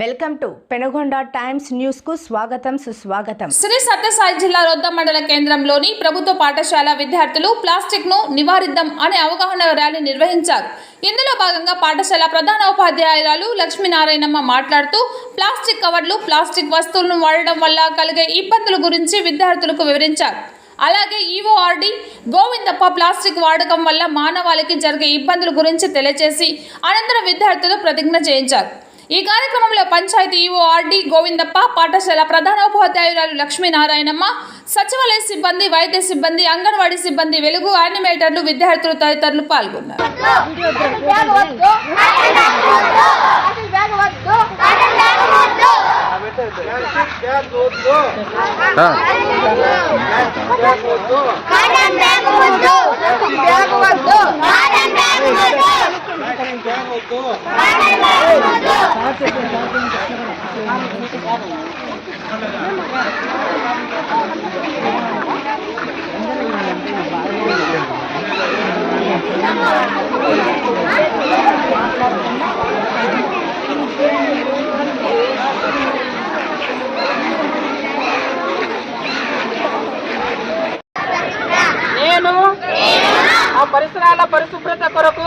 Welcome to Penagonda times న్యూస్కు స్వాగతం సుస్వాగతం. శ్రీ సత్యసాయి జిల్లా రొద్ద మండల కేంద్రంలోని ప్రభుత్వ పాఠశాల విద్యార్థులు ప్లాస్టిక్ను నివారిద్దాం అనే అవగాహన ర్యాలీ నిర్వహించారు. ఇందులో భాగంగా పాఠశాల ప్రధాన ఉపాధ్యాయురాలు లక్ష్మీనారాయణమ్మ మాట్లాడుతూ ప్లాస్టిక్ కవర్లు ప్లాస్టిక్ వస్తువులను వాడడం వల్ల కలిగే ఇబ్బందుల గురించి విద్యార్థులకు వివరించారు. అలాగే ఈఓఆర్డి గోవిందప్ప ప్లాస్టిక్ వాడకం వల్ల మానవాళికి జరిగే ఇబ్బందుల గురించి తెలియజేసి అనంతరం విద్యార్థులు ప్రతిజ్ఞ చేయించారు. ఈ కార్యక్రమంలో పంచాయతీ ఈఓ ఆర్డి గోవిందప్ప పాఠశాల ప్రధానోపాధ్యాయురాలు లక్ష్మీనారాయణమ్మ సచివాలయ సిబ్బంది వైద్య సిబ్బంది అంగన్వాడీ సిబ్బంది వెలుగు యానిమేటర్లు విద్యార్థులు తదితరులు పాల్గొన్నారు. నేను ఆ పరిసరాల పరిశుభ్రత కొరకు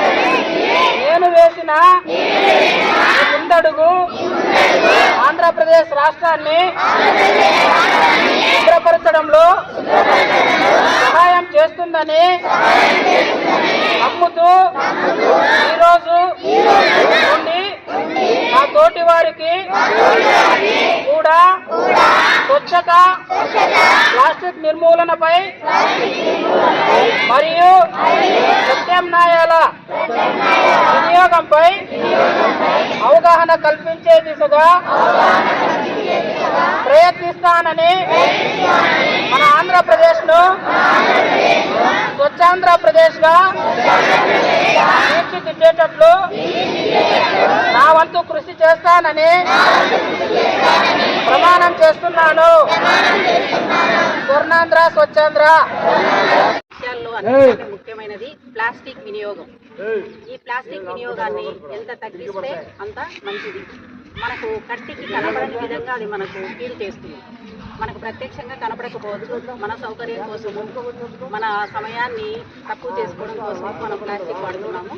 నేను వేసిన ముందడుగు ఆంధ్రప్రదేశ్ రాష్ట్రాన్ని శుభ్రపరచడంలో సహాయం చేస్తుందని నమ్ముతూ ఈరోజు నుండి నా తోటి వారికి కూడా స్వచ్ఛత ప్లాస్టిక్ నిర్మూలనపై మరియు అవగాహన కల్పించే దిశగా ప్రయత్నిస్తానని మన ఆంధ్రప్రదేశ్ను స్వచ్ఛాంధ్రప్రదేశ్గా తీర్చిదిద్దేటట్లు నా వంతు కృషి చేస్తానని ప్రమాణం చేస్తున్నాను. స్వర్ణాంధ్ర స్వచ్ఛాంధ్ర. అన్నిటికంటే ముఖ్యమైనది ప్లాస్టిక్ వినియోగం. ఈ ప్లాస్టిక్ వినియోగాన్ని ఎంత తగ్గిస్తే అంత మంచిది. మనకు కంటికి కనబడని విధంగా అది మనకు కీడు చేస్తుంది. మనకు ప్రత్యక్షంగా కనబడకపోవచ్చు మన సౌకర్యం కోసము మన సమయాన్ని తక్కువ చేసుకోవడం కోసం మనం ప్లాస్టిక్ వాడుతున్నాము.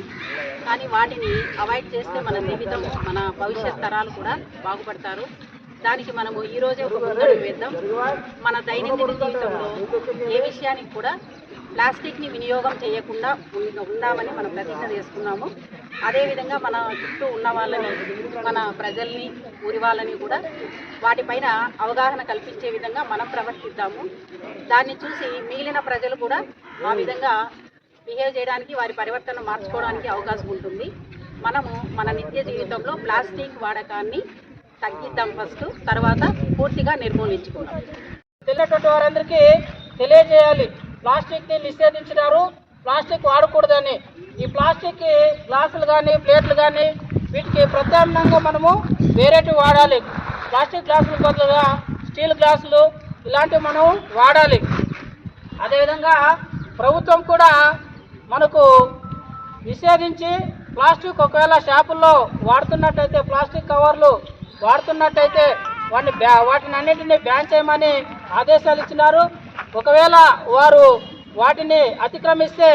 కానీ వాటిని అవాయిడ్ చేస్తే మన జీవితం మన భవిష్యత్ తరాలు కూడా బాగుపడతారు. దానికి మనము ఈ రోజే ఒక ముందడుగు వేద్దాం. మన దైనందిన జీవితంలో ఏ విషయానికి కూడా ప్లాస్టిక్ని వినియోగం చేయకుండా ఉందామని మనం ప్రతిజ్ఞ చేసుకున్నాము అదేవిధంగా మన చుట్టూ ఉన్న వాళ్ళని మన ప్రజల్ని ఊరి వాళ్ళని కూడా వాటిపైన అవగాహన కల్పించే విధంగా మనం ప్రవర్తిద్దాము. దాన్ని చూసి మిగిలిన ప్రజలు కూడా ఆ విధంగా బిహేవ్ చేయడానికి వారి పరివర్తన మార్చుకోవడానికి అవకాశం ఉంటుంది. మనము మన నిత్య జీవితంలో ప్లాస్టిక్ వాడకాన్ని తగ్గిద్దాం ఫస్ట్ తర్వాత పూర్తిగా నిర్మూలించుకుందాం. తెలియనటువంటి వారందరికీ తెలియజేయాలి. ప్లాస్టిక్ని నిషేధించినారు. ప్లాస్టిక్ వాడకూడదని. ఈ ప్లాస్టిక్ గ్లాసులు కానీ ప్లేట్లు కానీ వీటికి ప్రత్యామ్నాయంగా మనము వేరేటివి వాడాలి. ప్లాస్టిక్ గ్లాసుల బదులుగా స్టీల్ గ్లాసులు ఇలాంటివి మనం వాడాలి. అదేవిధంగా ప్రభుత్వం కూడా మనకు నిషేధించి ప్లాస్టిక్ ఒకవేళ షాపుల్లో వాడుతున్నట్టయితే ప్లాస్టిక్ కవర్లు వాడుతున్నట్టయితే వాటిని బ్యా వాటిని అన్నింటినీ బ్యాన్ చేయమని ఆదేశాలు ఇచ్చినారు. ఒకవేళ వారు వాటిని అతిక్రమిస్తే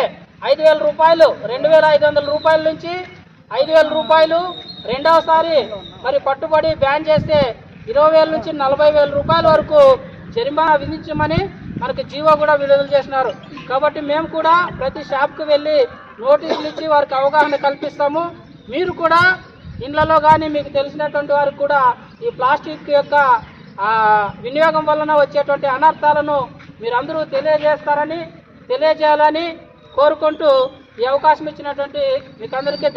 ఐదు వేల రూపాయలు రెండు వేల ఐదు వందల రూపాయల నుంచి ఐదు వేల రూపాయలు రెండవసారి మరి పట్టుబడి బ్యాన్ చేస్తే ఇరవై వేల నుంచి నలభై వేల రూపాయల వరకు జరిమానా విధించమని మనకి జీవో కూడా విడుదల చేసినారు. కాబట్టి మేము కూడా ప్రతి షాప్కి వెళ్ళి నోటీసులు ఇచ్చి వారికి అవగాహన కల్పిస్తాము. మీరు కూడా ఇండ్లలో కానీ మీకు తెలిసినటువంటి వారికి కూడా ఈ ప్లాస్టిక్ యొక్క వినియోగం వలన వచ్చేటువంటి అనర్థాలను మీరందరూ తెలియజేస్తారని తెలియజేయాలని కోరుకుంటూ ఈ అవకాశం ఇచ్చినటువంటి మీకు అందరికీ